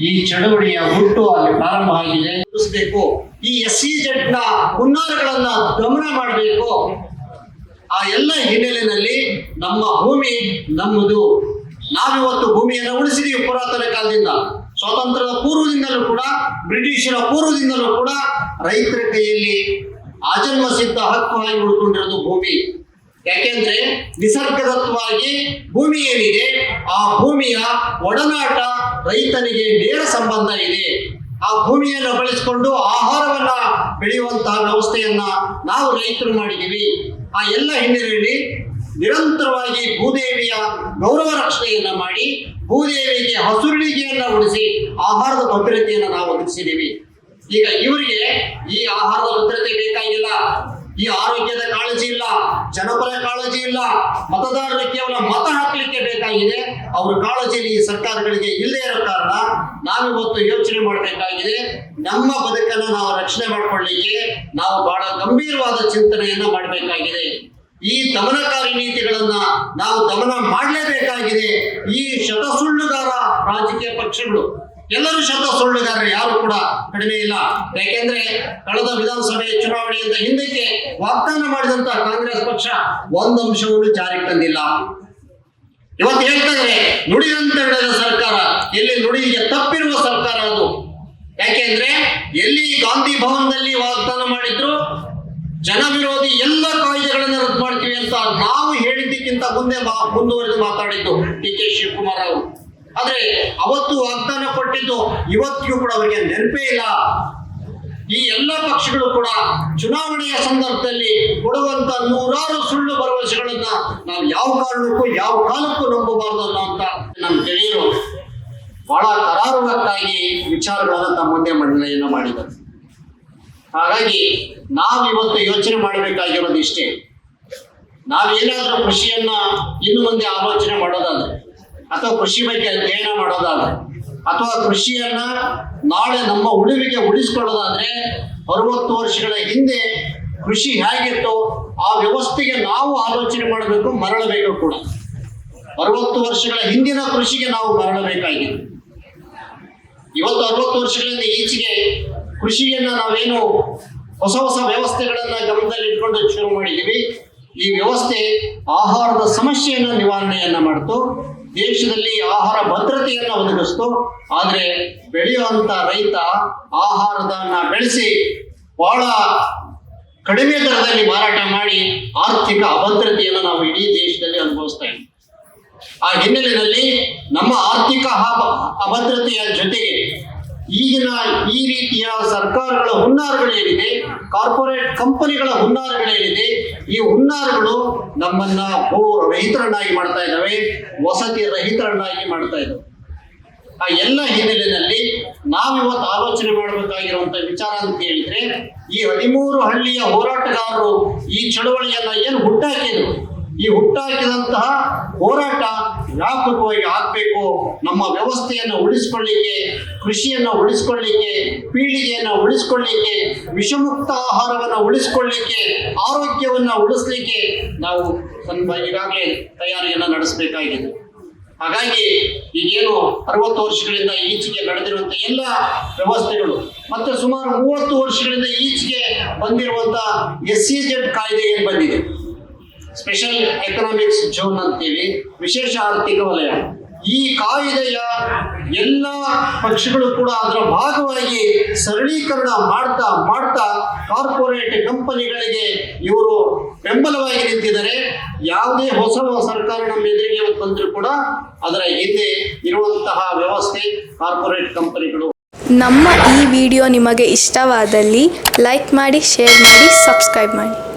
ಈ ಚಳವಳಿಯ ಹುಟ್ಟು ಅಲ್ಲಿ ಪ್ರಾರಂಭ ಆಗಿದೆ. ಈ ಎಸ್ ಸಿ ಜೆಡ್ನ ಹುನ್ನಾರಗಳನ್ನ ಗಮನ ಮಾಡಬೇಕು. ಆ ಎಲ್ಲ ಹಿನ್ನೆಲೆಯಲ್ಲಿ ನಮ್ಮ ಭೂಮಿ ನಮ್ಮದು. ನಾವಿವತ್ತು ಭೂಮಿಯನ್ನು ಉಳಿಸಿದೀವಿ ಪುರಾತನ ಕಾಲದಿಂದ. ಸ್ವಾತಂತ್ರ್ಯದ ಪೂರ್ವದಿಂದಲೂ ಕೂಡ, ಬ್ರಿಟಿಷರ ಪೂರ್ವದಿಂದಲೂ ಕೂಡ ರೈತರ ಕೈಯಲ್ಲಿ ಆಜನ್ಮ ಸಿದ್ಧ ಹಕ್ಕು ಆಗಿ ಉಳ್ಕೊಂಡಿರೋದು ಭೂಮಿ. ಯಾಕೆಂದ್ರೆ ನಿಸರ್ಗದತ್ವವಾಗಿ ಭೂಮಿ ಏನಿದೆ ಆ ಭೂಮಿಯ ಒಡನಾಟ ರೈತನಿಗೆ ನೇರ ಸಂಬಂಧ ಇದೆ. ಆ ಭೂಮಿಯನ್ನು ಬಳಸಿಕೊಂಡು ಆಹಾರವನ್ನ ಬೆಳೆಯುವಂತಹ ವ್ಯವಸ್ಥೆಯನ್ನ ನಾವು ರೈತರು ಮಾಡಿದ್ದೀವಿ. ಆ ಎಲ್ಲ ಹಿನ್ನೆಲೆಯಲ್ಲಿ ನಿರಂತರವಾಗಿ ಭೂದೇವಿಯ ಗೌರವ ರಕ್ಷಣೆಯನ್ನ ಮಾಡಿ, ಭೂದೇವಿಗೆ ಹಸುರುಳಿಗೆಯನ್ನ ಉಳಿಸಿ, ಆಹಾರದ ಭದ್ರತೆಯನ್ನು ನಾವು ಒದಗಿಸಿದ್ದೀವಿ. ಈಗ ಇವರಿಗೆ ಈ ಆಹಾರದ ಭದ್ರತೆ ಬೇಕಾಗಿಲ್ಲ. ಈ ಆರೋಗ್ಯದ ಕಾಳಜಿ ಇಲ್ಲ, ಜನಪರ ಕಾಳಜಿ ಇಲ್ಲ, ಮತದಾರರು ಕೇವಲ ಮತ ಹಾಕಲಿಕ್ಕೆ ಬೇಕಾಗಿದೆ. ಅವ್ರ ಕಾಳಜಿಯಲ್ಲಿ ಈ ಸರ್ಕಾರಗಳಿಗೆ ಇಲ್ಲದೆ ಇರೋ ಕಾರಣ ನಾವಿವತ್ತು ಯೋಚನೆ ಮಾಡಬೇಕಾಗಿದೆ. ನಮ್ಮ ಬದುಕನ್ನ ನಾವು ರಕ್ಷಣೆ ಮಾಡ್ಕೊಳ್ಳಿಕ್ಕೆ ನಾವು ಬಹಳ ಗಂಭೀರವಾದ ಚಿಂತನೆಯನ್ನ ಮಾಡಬೇಕಾಗಿದೆ. ಈ ದಮನಕಾರಿ ನೀತಿಗಳನ್ನ ನಾವು ದಮನ ಮಾಡಲೇಬೇಕಾಗಿದೆ. ಈ ಶತಸುಳ್ಳುಗಾರ ರಾಜಕೀಯ ಪಕ್ಷಗಳು ಎಲ್ಲರೂ ಶಬ್ದ ಸುಳ್ಳುಗಾರರು, ಯಾರು ಕೂಡ ಕಡಿಮೆ ಇಲ್ಲ. ಯಾಕೆಂದ್ರೆ ಕಳೆದ ವಿಧಾನಸಭೆ ಚುನಾವಣೆಯಿಂದ ಹಿಂದಕ್ಕೆ ವಾಗ್ದಾನ ಮಾಡಿದಂತ ಕಾಂಗ್ರೆಸ್ ಪಕ್ಷ ಒಂದು ಅಂಶವನ್ನು ಜಾರಿಗೆ ತಂದಿಲ್ಲ. ಇವತ್ತು ಹೇಳ್ತಾರೆ ನುಡಿದಂತೆ ನಡೆದ ಸರ್ಕಾರ, ಎಲ್ಲಿ ನುಡಿಗೆ ತಪ್ಪಿರುವ ಸರ್ಕಾರ ಅದು. ಯಾಕೆಂದ್ರೆ ಎಲ್ಲಿ ಗಾಂಧಿ ಭವನದಲ್ಲಿ ವಾಗ್ದಾನ ಮಾಡಿದ್ರು, ಜನ ವಿರೋಧಿ ಎಲ್ಲ ಕಾಯ್ದೆಗಳನ್ನ ರದ್ದು ಮಾಡ್ತೀವಿ ಅಂತ ನಾವು ಹೇಳಿದ್ದಕ್ಕಿಂತ ಮುಂದೆ ಮುಂದುವರೆದು ಮಾತಾಡಿದ್ದು ಡಿ ಕೆ ಶಿವಕುಮಾರ್ ಅವರು. ಆದ್ರೆ ಅವತ್ತು ವಾಗ್ದಾನ ಕೊಟ್ಟಿದ್ದು ಇವತ್ತಿಗೂ ಕೂಡ ಅವರಿಗೆ ನೆನಪೇ ಇಲ್ಲ. ಈ ಎಲ್ಲ ಪಕ್ಷಗಳು ಕೂಡ ಚುನಾವಣೆಯ ಸಂದರ್ಭದಲ್ಲಿ ಕೊಡುವಂತ ನೂರಾರು ಸುಳ್ಳು ಭರವಸೆಗಳನ್ನ ನಾವು ಯಾವ ಕಾರಣಕ್ಕೂ, ಯಾವ ಕಾಲಕ್ಕೂ ನಂಬಬಾರದು ಅಂತ ನಮ್ಮ ಗೆಳೆಯರು ಬಹಳ ಕರಾರುವಕ್ಕಾಗಿ ವಿಚಾರಗಳನ್ನ ತಮ್ಮ ಮುಂದೆ ಮಂಡನೆಯನ್ನ ಮಾಡಿದ್ದಾರೆ. ಹಾಗಾಗಿ ನಾವು ಇವತ್ತು ಯೋಚನೆ ಮಾಡಬೇಕಾಗಿರೋದು ಇಷ್ಟೇ. ನಾವೇನಾದ್ರೂ ಕೃಷಿಯನ್ನ ಇನ್ನು ಮುಂದೆ ಆಲೋಚನೆ ಮಾಡೋದಾದ್ರೆ ಅಥವಾ ಕೃಷಿ ಬಗ್ಗೆ ಅಧ್ಯಯನ ಮಾಡೋದಾದ್ರೆ, ಅಥವಾ ಕೃಷಿಯನ್ನ ನಾಳೆ ನಮ್ಮ ಉಳಿವಿಗೆ ಉಳಿಸ್ಕೊಳ್ಳೋದಾದ್ರೆ, ಅರವತ್ತು ವರ್ಷಗಳ ಹಿಂದೆ ಕೃಷಿ ಹೇಗಿತ್ತು, ಆ ವ್ಯವಸ್ಥೆಗೆ ನಾವು ಆಲೋಚನೆ ಮಾಡಬೇಕು, ಮರಳಬೇಕು ಕೂಡ. ಅರವತ್ತು ವರ್ಷಗಳ ಹಿಂದಿನ ಕೃಷಿಗೆ ನಾವು ಮರಳಬೇಕಾಗಿದೆ. ಇವತ್ತು ಅರವತ್ತು ವರ್ಷಗಳಿಂದ ಈಚೆಗೆ ಕೃಷಿಯನ್ನ ನಾವೇನು ಹೊಸ ಹೊಸ ವ್ಯವಸ್ಥೆಗಳನ್ನ ಗಮನದಲ್ಲಿ ಇಟ್ಕೊಂಡು ಶುರು ಮಾಡಿದ್ದೀವಿ. ಈ ವ್ಯವಸ್ಥೆ ಆಹಾರದ ಸಮಸ್ಯೆಯನ್ನ ನಿವಾರಣೆಯನ್ನ ಮಾಡ್ತು. ದೇಶದಲ್ಲಿ ಆಹಾರ ಭದ್ರತೆಯನ್ನ ಒದಗಿಸ್ತು. ಆದ್ರೆ ಬೆಳೆಯುವಂತ ರೈತ ಆಹಾರದನ್ನ ಬೆಳೆಸಿ ಬಹಳ ಕಡಿಮೆ ದರದಲ್ಲಿ ಮಾರಾಟ ಮಾಡಿ ಆರ್ಥಿಕ ಅಭದ್ರತೆಯನ್ನು ನಾವು ಇಡೀ ದೇಶದಲ್ಲಿ ಅನುಭವಿಸ್ತಾ ಇದ್ದೀವಿ ಆ ಹಿನ್ನೆಲೆಯಲ್ಲಿ ನಮ್ಮ ಆರ್ಥಿಕ ಅಭ- ಅಭದ್ರತೆಯ ಜೊತೆಗೆ ಈಗಿನ ಈ ರೀತಿಯ ಸರ್ಕಾರಗಳ ಹುನ್ನಾರಗಳೇನಿದೆ, ಕಾರ್ಪೊರೇಟ್ ಕಂಪನಿಗಳ ಹುನ್ನಾರಗಳೇನಿದೆ, ಈ ಹುನ್ನಾರಗಳು ನಮ್ಮನ್ನ ಭೂ ರಹಿತರನ್ನಾಗಿ ಮಾಡ್ತಾ ಇದ್ದಾವೆ, ವಸತಿ ರಹಿತರನ್ನಾಗಿ ಮಾಡ್ತಾ ಇದ್ದಾವೆ. ಆ ಎಲ್ಲ ಹಿನ್ನೆಲೆಯಲ್ಲಿ ನಾವಿವತ್ತು ಆಲೋಚನೆ ಮಾಡಬೇಕಾಗಿರುವಂತ ವಿಚಾರ ಅಂತ ಹೇಳಿದ್ರೆ, ಈ ಹದಿಮೂರು ಹಳ್ಳಿಯ ಹೋರಾಟಗಾರರು ಈ ಚಳವಳಿಯನ್ನ ಏನು ಹುಟ್ಟಾಕಿದ್ರು? ಈ ಹುಟ್ಟಾಕಿದಂತಹ ಹೋರಾಟ ವ್ಯಾಪಕವಾಗಿ ಆಗ್ಬೇಕು. ನಮ್ಮ ವ್ಯವಸ್ಥೆಯನ್ನು ಉಳಿಸ್ಕೊಳ್ಳಿಕ್ಕೆ, ಕೃಷಿಯನ್ನು ಉಳಿಸ್ಕೊಳ್ಳಿಕ್ಕೆ, ಪೀಳಿಗೆಯನ್ನು ಉಳಿಸ್ಕೊಳ್ಳಿಕ್ಕೆ, ವಿಷಮುಕ್ತ ಆಹಾರವನ್ನು ಉಳಿಸ್ಕೊಳ್ಳಿಕ್ಕೆ, ಆರೋಗ್ಯವನ್ನು ಉಳಿಸ್ಲಿಕ್ಕೆ ನಾವು ಈಗಾಗಲೇ ತಯಾರಿಯನ್ನು ನಡೆಸಬೇಕಾಗಿದೆ. ಹಾಗಾಗಿ ಈಗೇನು ಅರವತ್ತು ವರ್ಷಗಳಿಂದ ಈಚೆಗೆ ನಡೆದಿರುವಂತ ಎಲ್ಲ ವ್ಯವಸ್ಥೆಗಳು ಮತ್ತೆ ಸುಮಾರು ಮೂವತ್ತು ವರ್ಷಗಳಿಂದ ಈಚೆಗೆ ಬಂದಿರುವಂತ ಎಸ್ ಸಿ ಜೆಡ್ ಕಾಯ್ದೆ ಏನ್ ಬಂದಿದೆ? ಸ್ಪೆಷಲ್ ಎಕನಾಮಿಕ್ಸ್ ಝೋನ್ ಅಂತೀವಿ, ವಿಶೇಷ ಆರ್ಥಿಕ ವಲಯ. ಈ ಕಾಯ್ದೆಯ ಎಲ್ಲ ಪಕ್ಷಗಳು ಕೂಡ ಅದರ ಭಾಗವಾಗಿ ಸರಳೀಕರಣ ಮಾಡ್ತಾ ಮಾಡ್ತಾ ಕಾರ್ಪೊರೇಟ್ ಕಂಪನಿಗಳಿಗೆ ಇವರು ಬೆಂಬಲವಾಗಿ ನಿಂತಿದ್ದಾರೆ. ಯಾವುದೇ ಹೊಸ ಸರ್ಕಾರ ನಮ್ಮ ಎದುರಿಗೆ ಬಂದರೂ ಕೂಡ ಅದರ ಹಿಂದೆ ಇರುವಂತಹ ವ್ಯವಸ್ಥೆ ಕಾರ್ಪೊರೇಟ್ ಕಂಪನಿಗಳು. ನಮ್ಮ ಈ ವಿಡಿಯೋ ನಿಮಗೆ ಇಷ್ಟವಾದಲ್ಲಿ ಲೈಕ್ ಮಾಡಿ, ಶೇರ್ ಮಾಡಿ, ಸಬ್ಸ್ಕ್ರೈಬ್ ಮಾಡಿ.